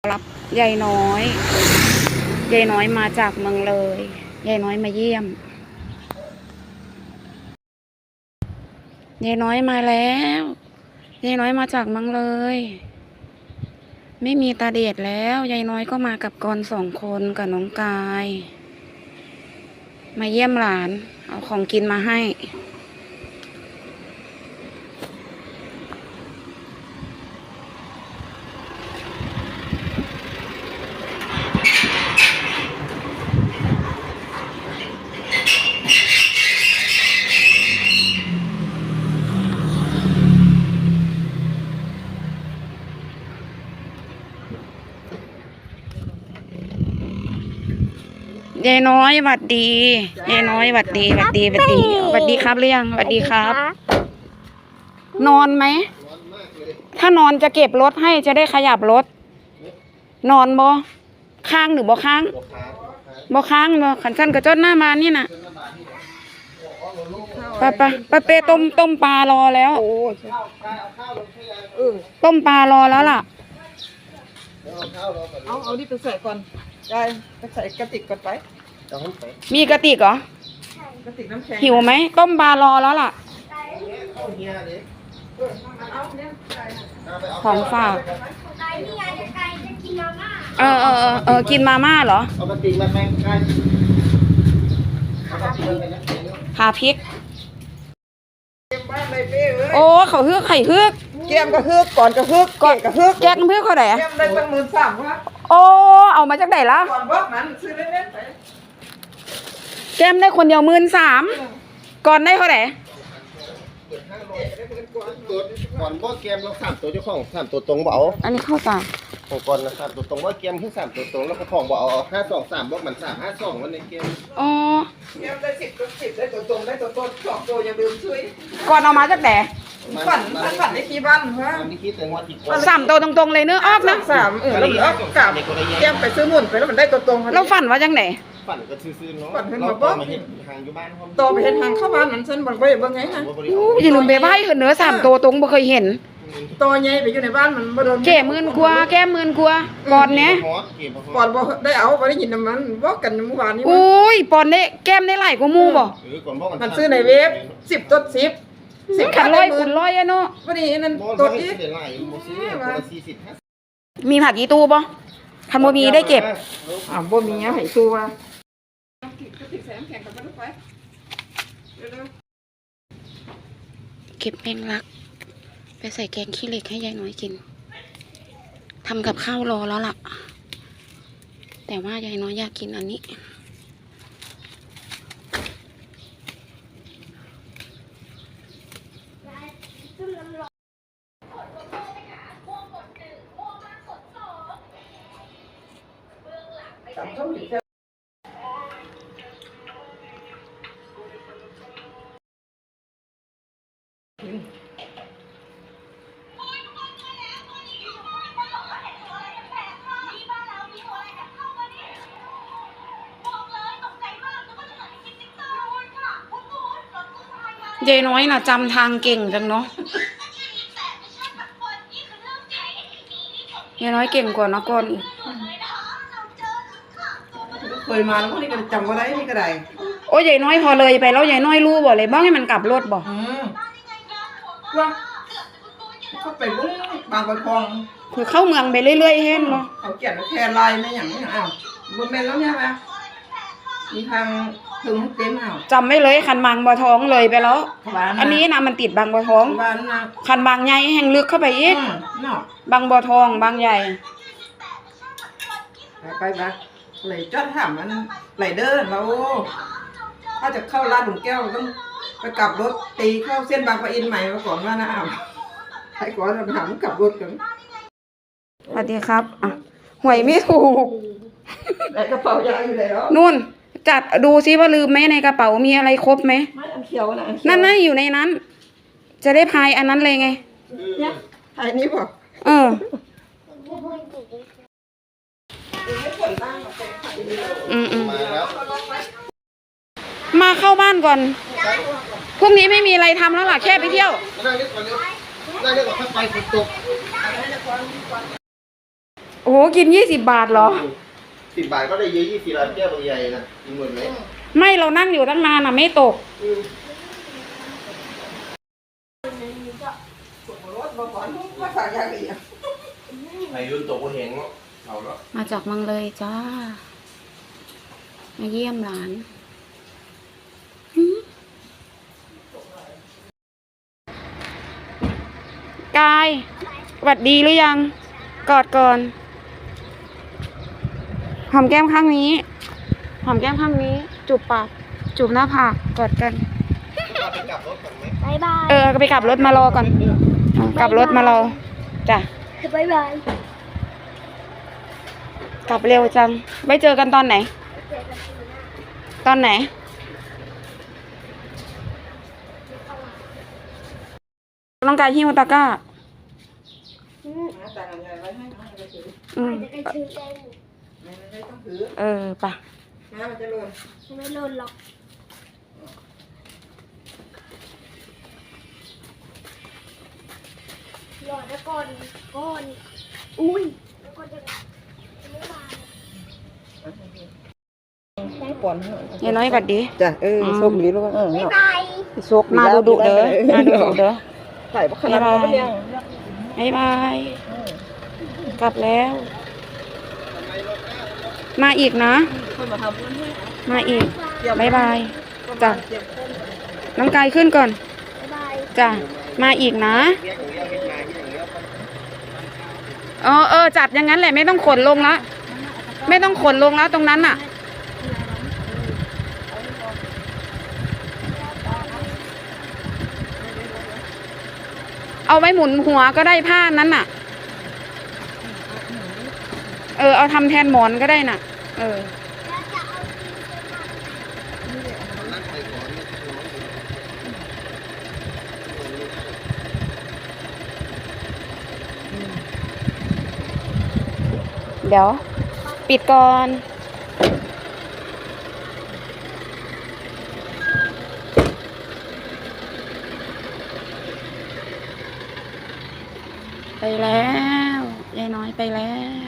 รับยายน้อยยายน้อยมาจากเมืองเลยยายน้อยมาเยี่ยมยายน้อยมาแล้วยายน้อยมาจากเมืองเลย ไม่มีตาเดชแล้วยายน้อยก็มากับกรสองคนกับน้องกาย มาเยี่ยมหลาน เอาของกินมาให้ ยายน้อยหวัดดียายน้อยหวัดดีหวัดดีหวัดดีหวัดดีครับหรือยังหวัดดีครับ นอนไหม ถ้านอนจะเก็บรถให้จะได้ขยับรถ นอนบ่ค้างหรือบ่ค้างบ่ค้างบ่ขันสั้นกระจดหน้ามานี่น่ะไปไปไปเปต้มต้มปลารอแล้วโอ้เออต้มปลารอแล้วล่ะ เอาเอานี่ไปใส่ก่อนได้ไปใส่กระติกก่อนไปมีกระติกเหรอ กระติกน้ำแข็งหิวไหมต้มปลารอแล้วล่ะเอาเนี่ยของฝากไก่นี่ไงจะไก่จะกินมาม่าเออเออเออเออกินมาม่าเหรอเอามาติงมาแม่งใกล้เอามาติงมาเป็นนักเรียนพาพริกเกมบ้านเลยเป้เอ้ยโอ้เขาเฮือกไข่เฮือก เกมกระฮึกก่อนกระฮึกก่อนกระฮึกแกกน้ำเพื่อเขาไหนเกมได้ตั้งหมื่นสามวะโอ้เอามาจากไหนล่ะ ก่อนบอกนั้นซื้อเล่นๆไปแก้มได้คนเดียวหมื่นสามก่อนได้เท่าไหร่ตัวก่อนบ่เกมเราสามตัวเจ้าของสามตัวตรงบ่เอาอันนี้เข้าตาของก่อนนะสามตัวตรงว่าเกมแค่สามตัวตรงแล้วก็ของบ่เอาเอาห้าสองสามบ่มันสามห้าสองวันในเกมอ๋อเกมได้สิบตัวสิบได้ตัวตรงได้ตัวต้นสองตัวอย่าลืมช่วยก่อนเอามาจากไหน ฝันฝันฝันในที่บ้านฮะตอนนี้คิดแต่ว่าติดก่อนสามตัวตรงๆเลยเนื้อะออกนะสามเออแล้วมันออกกลับเกมไปซื้อหมุนไปแล้วมันได้ตัวตรงเราฝันว่าจังไหน ฝันก็ซื่อๆเนาะฝันเห็นเราบ่ก็บ่มาเห็นทางอยู่บ้านเขาต่อไปเห็นทางเข้าบ้านนั้นฉันบอกไปว่าไงฮะบ่บริอู้อย่าลืมไปไหว้เถอะเนื้อสามตัวตรงบ่เคยเห็นตัวใหญ่ไปอยู่ในบ้านมันบ่โดนแก่หมื่นกว่าแก้มหมื่นกว่าก่อนเนี้ยฮอตเกมบ่ฮก่ออตนบ่ได้เอาบ่ได้ยินน้ำมันบอกกันเมื่อวานนี้ อุ้ยปอนได้แก้มได้หลายกว่าหมู่บ่ เออก่อนบ่มันซื้อในเว็บสิบต้นสิบ สิบขันร้อยหคุมื่ณนร้อยอะเนาะวันนี้นั่นบ่ตัวบ่อีกได้หลายบ่ซื้อคนละ40 50มีผักอีตูบ่คันบ่มีได้เก็บ อ่าบ่มีเอาให้สู้ว่าเก็บแมงลัก ไปใส่แกงขี้เหล็กให้ยายน้อยกินทำกับข้าวรอแล้วล่ะ แต่ว่ายายน้อยอยากกินอันนี้ ยายน้อยน่ะจำทางเก่งจังเนาะยายน้อยเก่งกว่านักกอนอีก เคยมาแล้วพวกนี้ก็จำบ่ได้นี่ก็ได้โอ้ยยายน้อยพอเลยไปแล้วยายน้อยรู้บ่เลยบ้างให้มันกลับรถบ่อืมว่าเขาไปบุ้งบางบัวทองคือเข้าเมืองไปเรื่อยๆเห็นบ่เขาเขียนว่าแค่ลายไม่อย่างนี้อ้าวบ่แม่นแล้วเนี่ยป่ะมีทางถึงเต็มอ้าวจำไว้เลยคันบางบัวทองเลยไปแล้วบ้านอันนี้นะมันติดบางบัวทองบ้านนะคันบางใหญ่แห่งลึกเข้าไปอีกอืมเนาะบางบัวทองบางใหญ่ไปไป ไปไหลจอดถามมันไหลเดินเราถ้าจะเข้าร้านหลุมแก้วต้องไปกลับรถตีเข้าเส้นบางปะอินใหม่มาก่อนว่านะอ้าวไปก่อนเราถามกลับรถกันสวัสดีครับอะหวยไม่ถูกแต่กระเป๋ายาอยู่แล้วนู่น จัดดูซิว่าลืมไหมในกระเป๋ามีอะไรครบไหมไม่อันเขียวนะอัเขียวนั่นน่ะอยู่ในนั้น จะได้พายอันนั้นเลยไงเนี่ยไอ้นี่บอกเออ อืมอืมมาแล้วมาเข้าบ้านก่อน พรุ่งนี้ไม่มีอะไรทำแล้วล่ะ แค่ไปเที่ยวนั่งนี่ก่อนเร็วนั่งนี่ก่อนถ้าไปฝนตกโโอ้โห กินยี่สิบบาทเหรอ สิบบาทก็ได้เยอะยี่สิบล้านแก้วใหญ่นะกินหมดไหมไม่เรานั่งอยู่ตั้งนานอะ ไม่ตกรถมาก่อนภาษายากอีกอะไอ้รุ่นโตกูเห็น เนาะเอาละมาจากเมังเลยจ้า มาเยี่ยมหลานหืมกายหวัดดีหรือยัง กอดก่อน หอมแก้มข้างนี้ หอมแก้มข้างนี้ จูบปาก จูบหน้าผากกอดกันเราไปกลับรถก่อนไหมบายบาย เออก็ไปกลับรถมารอก่อนเอากลับรถมารอ จ้ะบายบาย กลับเร็วจังไว้เจอกันตอนไหน ตอนไหน ต้องการหิ้วตะกร้าหาต่างกันใหญ่ไว้ให้น้องไปถืออืมจะไปถือเองไม่ได้ต้องถือเออปะน้ำมันจะหล่นไม่หล่นหรอกหล่นแล้วก่อนก่อนอุ้ยแล้วก่อนจะไม่มา ก่อนยายน้อยหวัดดีจ้ะเออโชคดีลูกเออบ๊ายเนาะบายโชคดีมาดูดุเด้อมาดูดุเด้อใส่พวกขนาดนั้นก็ยังบายบายกลับแล้ว มาอีกนะ มาอีกบายบายจ้ะน้องกายขึ้นก่อนบ๊ายบายจ้ะมาอีกนะเออเออจัดอย่างนั้นแหละไม่ต้องขนลงละไม่ต้องขนลงแล้วตรงนั้นน่ะ เอาไว้หมุนหัวก็ได้ผ้านั้นน่ะ เออ เอาทำแทนหมอนก็ได้น่ะ เออเดี๋ยว ปิดก่อน ไปแล้วยายน้อยไปแล้ว